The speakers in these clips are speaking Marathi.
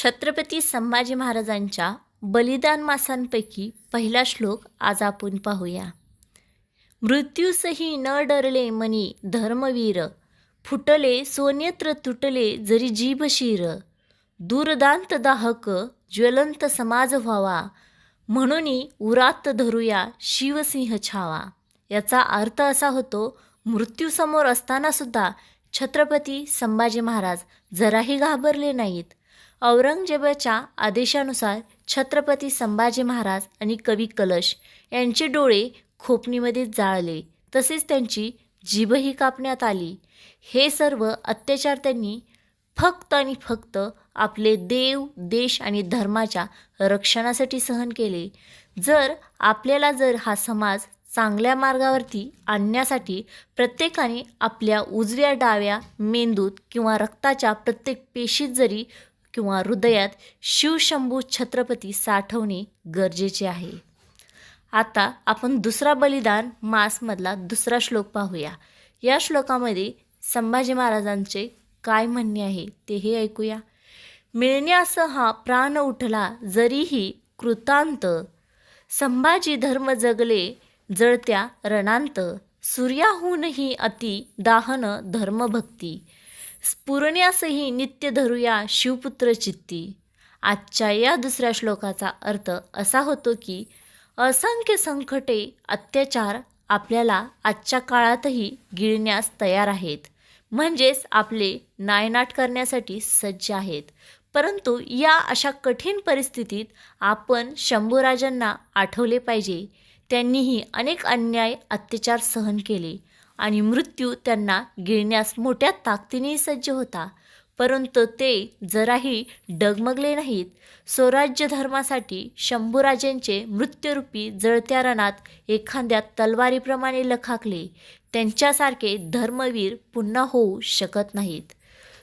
छत्रपती संभाजी महाराजांच्या बलिदान मासांपैकी पहिला श्लोक आज आपण पाहूया. मृत्यूसही न डरले मनी धर्मवीर फुटले सोनेत्र तुटले जरी जीभ दुर्दांत दाहक ज्वलंत समाज व्हावा म्हणून उरात धरूया शिवसिंह छावा. याचा अर्थ असा होतो मृत्यूसमोर असतानासुद्धा छत्रपती संभाजी महाराज जराही घाबरले नाहीत. औरंगजेबाच्या आदेशानुसार छत्रपती संभाजी महाराज आणि कवी कलश यांचे डोळे खोपणीमध्ये जाळले. तसेच त्यांची जीभही कापण्यात आली. हे सर्व अत्याचार त्यांनी फक्त आणि फक्त आपले देव देश आणि धर्माच्या रक्षणासाठी सहन केले. जर आपल्याला जर हा समाज चांगल्या मार्गावरती आणण्यासाठी प्रत्येकाने आपल्या उजव्या डाव्या मेंदूत किंवा रक्ताच्या प्रत्येक पेशीत जरी किंवा हृदयात शिवशंभू छत्रपती साठवणे गरजेचे आहे. आता आपण दुसरा बलिदान मासमधला दुसरा श्लोक पाहूया. या श्लोकामध्ये संभाजी महाराजांचे काय म्हणणे आहे ते हे ऐकूया. मिळण्यास हा प्राण उठला जरीही कृतांत. संभाजी धर्म जगले जळत्या रणांत. सूर्याहूनही अति दाहन धर्मभक्ती. स्फुरण्यासही नित्य धरूया शिवपुत्र चित्ती. आजच्या या दुसऱ्या श्लोकाचा अर्थ असा होतो की असंख्य संकटे अत्याचार आपल्याला आजच्या काळातही गिळण्यास तयार आहेत. म्हणजेच आपले नायनाट करण्यासाठी सज्ज आहेत. परंतु या अशा कठीण परिस्थितीत आपण शंभूराजांना आठवले पाहिजे. त्यांनीही अनेक अन्याय अत्याचार सहन केले. आणि मृत्यू त्यांना गिळण्यास मोठ्या ताकदीने सज्ज होता. परंतु ते जराही डगमगले नाहीत. स्वराज्य धर्मासाठी शंभूराजांचे मृत्यूरूपी जळत्या रणात एखाद्या तलवारीप्रमाणे लखाकले. त्यांच्यासारखे धर्मवीर पुन्हा होऊ शकत नाहीत.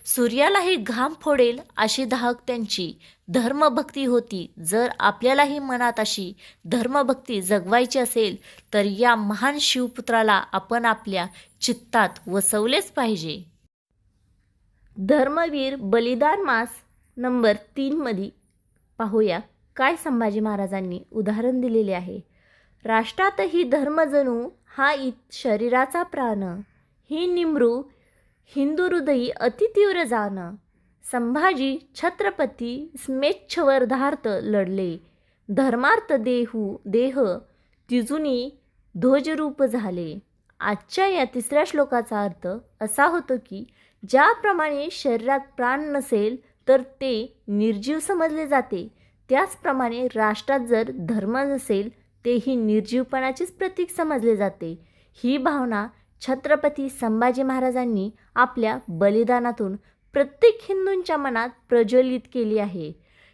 सूर्यालाही घाम फोडेल अशी धाक त्यांची. धर्मभक्ती होती. जर आपल्यालाही मनात अशी धर्मभक्ती जगवायची असेल तर या महान शिवपुत्राला आपण आपल्या चित्तात वसवलेच पाहिजे. धर्मवीर बलिदान मास नंबर तीनमध्ये पाहूया काय संभाजी महाराजांनी उदाहरण दिलेले आहे. राष्ट्रातही धर्मजणू हा इत शरीराचा प्राण. ही निमरू हिंदू हृदयी अतितीव्र जाणं. संभाजी छत्रपती स्मेच्छवर्धार्थ लढले. धर्मार्थ देहू देह तिजुनी ध्वजरूप झाले. आजच्या या तिसऱ्या श्लोकाचा अर्थ असा होतो की ज्याप्रमाणे शरीरात प्राण नसेल तर ते निर्जीव समजले जाते. त्याचप्रमाणे राष्ट्रात जर धर्म नसेल तेही निर्जीवपणाचेच प्रतीक समजले जाते. ही भावना छत्रपती संभाजी महाराजांनी आपल्या बलिदानातून प्रत्येक हिंदूंच्या मनात प्रज्वलित केली आहे.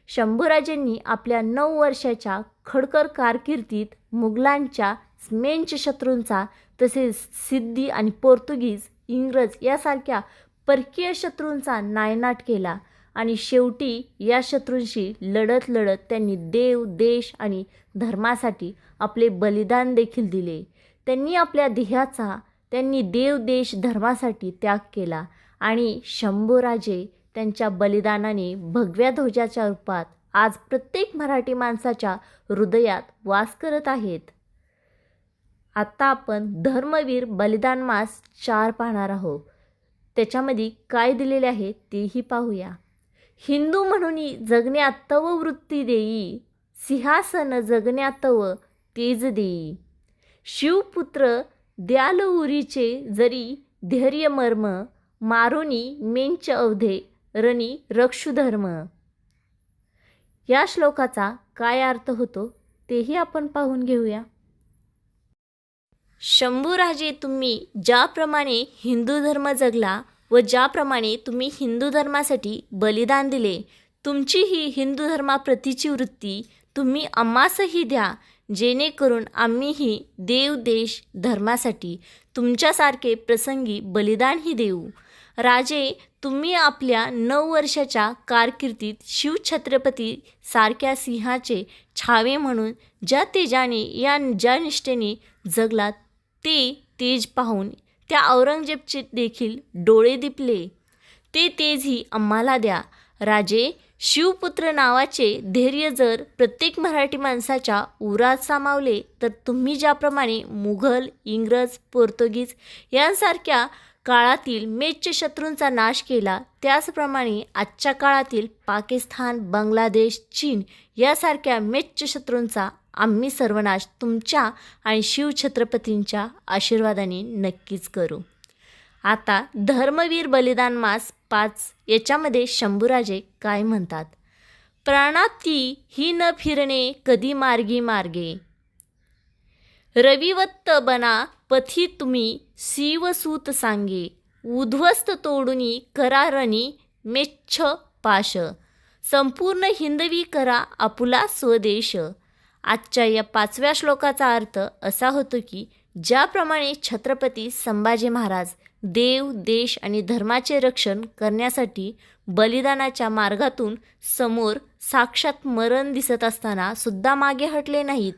शंभूराजांनी आपल्या नऊ वर्षाच्या खडकर कारकिर्दीत मुघलांच्या स्मेंच शत्रूंचा तसेच सिद्धी आणि पोर्तुगीज इंग्रज यासारख्या परकीय शत्रूंचा नायनाट केला आणि शेवटी या शत्रूंशी लढत लढत त्यांनी देव देश आणि धर्मासाठी आपले बलिदान देखील दिले. त्यांनी आपल्या देहाचा त्यांनी देव देश धर्मासाठी त्याग केला आणि शंभूराजे त्यांच्या बलिदानाने भगव्या ध्वजाच्या रूपात आज प्रत्येक मराठी माणसाच्या हृदयात वास करत आहेत. आता आपण धर्मवीर बलिदान मास चार पाहणार आहोत. त्याच्यामध्ये काय दिलेले आहे तेही पाहूया. हिंदू म्हणून जगण्यात तव वृत्ती देई सिंहासन जगण्यात तव तेज देई. शिवपुत्र द्याल उरीचे जरी धैर्य मर्म मारुनी मेंच अवधे रणी रक्षुधर्म. या श्लोकाचा काय अर्थ होतो तेही आपण पाहून घेऊया. शंभूराजे तुम्ही ज्याप्रमाणे हिंदू धर्म जगला व ज्याप्रमाणे तुम्ही हिंदू धर्मासाठी बलिदान दिले तुमची ही हिंदू धर्माप्रतीची वृत्ती तुम्ही अम्मासही द्या जेणेकरून आम्हीही देव देश धर्मासाठी तुमच्यासारखे प्रसंगी बलिदानही देऊ. राजे तुम्ही आपल्या नऊ वर्षाच्या कारकिर्दीत शिवछत्रपती सारख्या सिंहाचे छावे म्हणून ज्या तेजाने या ज्या निष्ठेने जगलात ते तेज पाहून त्या औरंगजेबचे देखील डोळे दिपले. ते तेजही आम्हाला द्या. राजे शिवपुत्र नावाचे धैर्य जर प्रत्येक मराठी माणसाच्या उरात सामावले तर तुम्ही ज्याप्रमाणे मुघल इंग्रज पोर्तुगीज यांसारख्या काळातील मेच्छ शत्रूंचा नाश केला त्याचप्रमाणे आजच्या काळातील पाकिस्तान बांगलादेश चीन यासारख्या मेच्छ शत्रूंचा आम्ही सर्वनाश तुमच्या आणि शिवछत्रपतींच्या आशीर्वादाने नक्कीच करू. आता धर्मवीर बलिदान मास पाच याच्यामध्ये शंभूराजे काय म्हणतात? प्राणाती ही न फिरणे कधी मार्गी मार्गे. रविवत्त बना पथी तुम्ही शिवसूत सांगे. उध्वस्त तोडुनी करारणी मेच्छ पाश. संपूर्ण हिंदवी करा आपुला स्वदेश. आजच्या या पाचव्या श्लोकाचा अर्थ असा होतो की ज्याप्रमाणे छत्रपती संभाजी महाराज देव देश आणि धर्माचे रक्षण करण्यासाठी बलिदानाच्या मार्गातून समोर साक्षात मरण दिसत असताना सुद्धा मागे हटले नाहीत.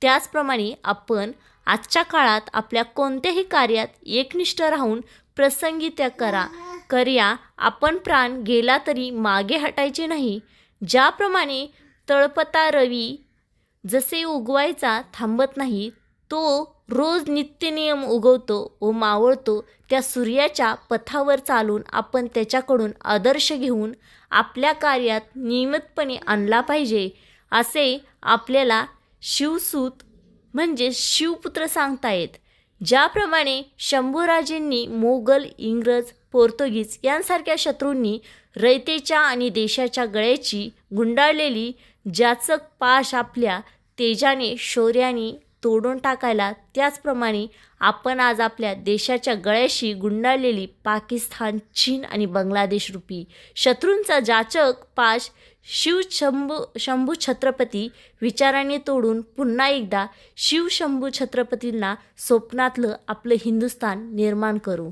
त्याचप्रमाणे आपण आजच्या काळात आपल्या कोणत्याही कार्यात एकनिष्ठ राहून प्रसंगी त्या करा. कर्या आपण प्राण गेला तरी मागे हटायचे नाही. ज्याप्रमाणे तळपता रवी जसे उगवायचा थांबत नाही तो रोज नित्यनियम उगवतो व मावळतो त्या सूर्याच्या पथावर चालून आपण त्याच्याकडून आदर्श घेऊन आपल्या कार्यात नियमितपणे आणला पाहिजे असे आपल्याला शिवसूत म्हणजे शिवपुत्र सांगतायत ज्याप्रमाणे शंभूराजेंनी मोगल इंग्रज पोर्तुगीज यांसारख्या शत्रूंनी रयतेच्या आणि देशाच्या गळ्याची गुंडाळलेली जाचक पाश आपल्या तेजाने शौर्याने तोडून टाकायला त्याचप्रमाणे आपण आज आपल्या देशाच्या गळ्याशी गुंडाळलेली पाकिस्तान चीन आणि बांगलादेश रूपी. शत्रूंचा जाचक पाश शिव शंभू शंभू छत्रपती विचाराने तोडून पुन्हा एकदा शिव शंभू छत्रपतींना स्वप्नातलं आपलं हिंदुस्थान निर्माण करू.